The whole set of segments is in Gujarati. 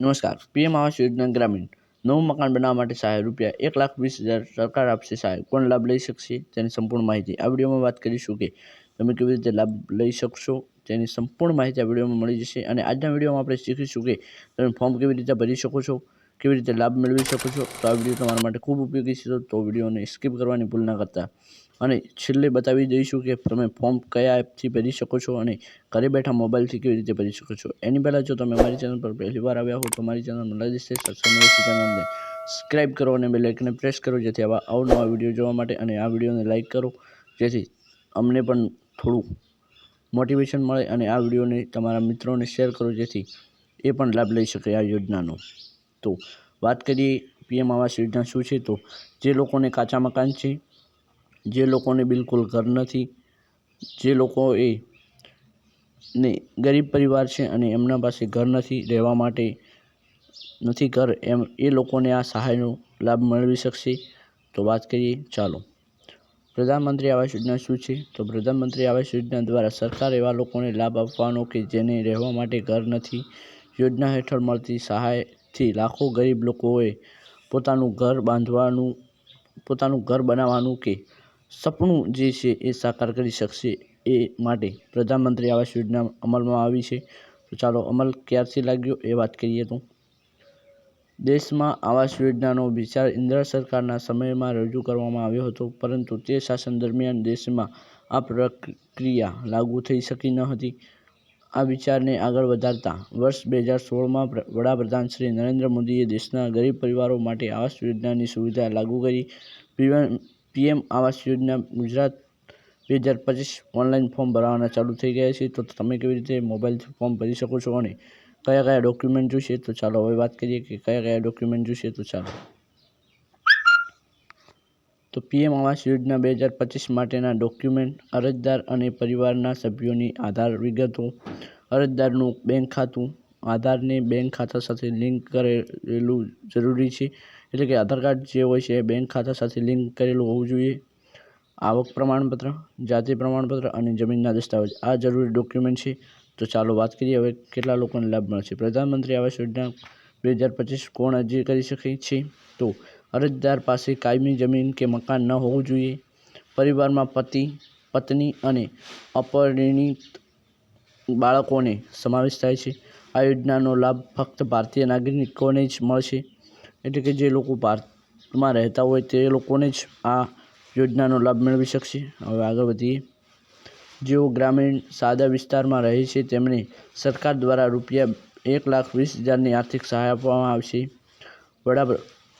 નમસ્કાર. પીએમ આવાસ યોજના ગ્રામીણ. નવું મકાન બનાવવા માટે સહાય રૂપિયા એક લાખ વીસ હજાર સરકાર આપશે સહાય. કોણ લાભ લઈ શકશે તેની સંપૂર્ણ માહિતી આ વિડીયોમાં વાત કરીશું કે તમે કેવી રીતે લાભ લઈ શકશો તેની સંપૂર્ણ માહિતી આ વિડીયોમાં મળી જશે અને આજના વિડીયોમાં આપણે શીખીશું કે તમે ફોર્મ કેવી રીતે ભરી શકો છો, કેવી રીતે લાભ મેળવી શકો છો. તો આ વીડિયો તમારા માટે ખૂબ ઉપયોગી છે તો વિડીયોને સ્કીપ કરવાની ભૂલ ના કરતા. અને છેલ્લે બતાવી દઈશું કે તમે ફોર્મ કયા એપથી ભરી શકો છો અને ઘરે બેઠા મોબાઈલથી કેવી રીતે ભરી શકો છો. એની પહેલાં જો તમે અમારી ચેનલ પર પહેલી વાર આવ્યા હો તો અમારી ચેનલ મલાજી છે ચેનલને સબસ્ક્રાઈબ કરો અને બે લાઇકને પ્રેસ કરો જેથી આવા અવનવા વીડિયો જોવા માટે અને આ વિડીયોને લાઇક કરો. જેથી અમને પણ થોડું મોટિવેશન મળે અને આ વિડીયોને તમારા મિત્રોને શેર કરો જેથી એ પણ લાભ લઈ શકે આ યોજનાનો. તો વાત કરીએ પીએમ આવાસ યોજના શું છે? તો જે લોકોને કાચા મકાન છે જે લોકોને બિલકુલ ઘર નથી, જે લોકો એ ને ગરીબ પરિવાર છે અને એમના પાસે ઘર નથી, રહેવા માટે નથી ઘર, એમ એ લોકોને આ સહાયનો લાભ મેળવી શકશે. તો વાત કરીએ, ચાલો. પ્રધાનમંત્રી આવાસ યોજના શું છે? તો પ્રધાનમંત્રી આવાસ યોજના દ્વારા સરકાર એવા લોકોને લાભ આપવાનો કે જેને રહેવા માટે ઘર નથી. યોજના હેઠળ મળતી સહાયથી લાખો ગરીબ લોકોએ પોતાનું ઘર બાંધવાનું, પોતાનું ઘર બનાવવાનું કે સપનું જે છે એ સાકાર કરી શકશે એ માટે પ્રધાનમંત્રી આવાસ યોજના અમલમાં આવી છે. તો ચાલો, અમલ ક્યારથી લાગ્યો એ વાત કરીએ તો. દેશમાં આવાસ યોજનાનો વિચાર ઇન્દિરા સરકારના સમયમાં રજૂ કરવામાં આવ્યો હતો, પરંતુ તે શાસન દરમિયાન દેશમાં આ પ્રક્રિયા લાગુ થઈ શકી ન હતી. આ વિચારને આગળ વધારતા વર્ષ બે હજાર સોળમાં વડાપ્રધાન શ્રી નરેન્દ્ર મોદીએ દેશના ગરીબ પરિવારો માટે આવાસ યોજનાની સુવિધા લાગુ કરી. પીએમ આવાસ યોજના ગુજરાત બે હજાર પચીસ ઓનલાઈન ફોર્મ ભરવાના ચાલુ થઈ ગયા છે. તો તમે કેવી રીતે મોબાઈલથી ફોર્મ ભરી શકો છો અને કયા કયા ડોક્યુમેન્ટ જોઈશે તો ચાલો હવે વાત કરીએ કે કયા કયા ડોક્યુમેન્ટ જોઈશે તો ચાલો. તો પીએમ આવાસ યોજના બે હજાર પચીસ માટેના ડોક્યુમેન્ટ, અરજદાર અને પરિવારના સભ્યોની આધાર વિગતો, અરજદારનું બેંક ખાતું, આધારને બેંક ખાતા સાથે લિંક કરેલું જરૂરી છે એટલે કે આધાર કાર્ડ જે હોય છે એ બેંક ખાતા સાથે લિંક કરેલું હોવું જોઈએ. આવક પ્રમાણપત્ર, જાતિ પ્રમાણપત્ર અને જમીનના દસ્તાવેજ. આ જરૂરી ડોક્યુમેન્ટ છે. તો ચાલો વાત કરીએ હવે કેટલા લોકોને લાભ મળશે. પ્રધાનમંત્રી આવાસ યોજના બે હજાર પચીસ કોણ અરજી કરી શકે છે? તો અરજદાર પાસે કાયમી જમીન કે મકાન ન હોવું જોઈએ. પરિવારમાં પતિ, પત્ની અને અપરિણીત બાળકોને સમાવેશ થાય છે. આ યોજનાનો લાભ ફક્ત ભારતીય નાગરિકોને જ મળશે. એટલે કે જે લોકો ભારતમાં રહેતા હોય તે લોકોને જ આ યોજનાનો લાભ મેળવી શકશે. હવે આગળ વધીએ. જેઓ ગ્રામીણ સાદા વિસ્તારમાં રહે છે તેમને સરકાર દ્વારા રૂપિયા એક લાખ વીસ હજારની આર્થિક સહાય આપવામાં આવશે. વડા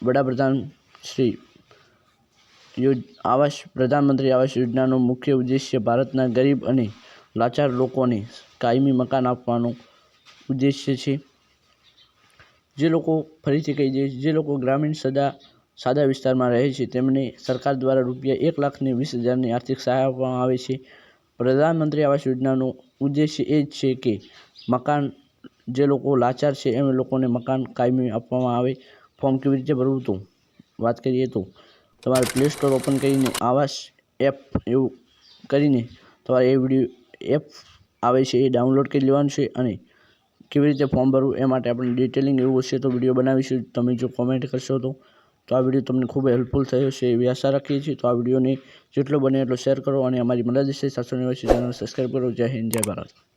વડાપ્રધાન શ્રી આવાસ, પ્રધાનમંત્રી આવાસ યોજનાનો મુખ્ય ઉદ્દેશ્ય ભારતના ગરીબ અને લાચાર લોકોને કાયમી મકાન આપવાનો ઉદ્દેશ્ય છે. જે લોકો ફરીથી કહી દઈએ, જે લોકો ગ્રામીણ સદા, સાદા વિસ્તારમાં રહે છે, તેમને સરકાર દ્વારા રૂપિયા એક લાખની વીસ હજારની આર્થિક સહાય આપવામાં આવે છે. પ્રધાનમંત્રી આવાસ યોજનાનો ઉદ્દેશ્ય એ જ છે કે મકાન જે લોકો લાચાર છે, એમ લોકોને મકાન કાયમી આપવામાં આવે. ફોર્મ કેવી રીતે ભરવું તો? વાત કરીએ તો તમારે પ્લે સ્ટોર ઓપન કરીને આવાસ એપ એવું કરીને તમારે એ વીડિયો એપ આવે છે એ ડાઉનલોડ કરી લેવાનું છે અને કેવી રીતે ફોર્મ ભરવું એ માટે આપણે ડિટેલિંગ એવું હશે તો વીડિયો બનાવીશું. તમે જો કોમેન્ટ કરશો તો. તો આ વીડિયો તમને ખૂબ હેલ્પફુલ થયો છે એવી આશા રાખીએ છીએ. તો આ વિડીયોને જેટલો બને એટલો શેર કરો અને અમારી મદદ છે સાતસો નિવાસી ચેનલ સબસ્ક્રાઈબ કરો. જય હિન્દ, જય ભારત.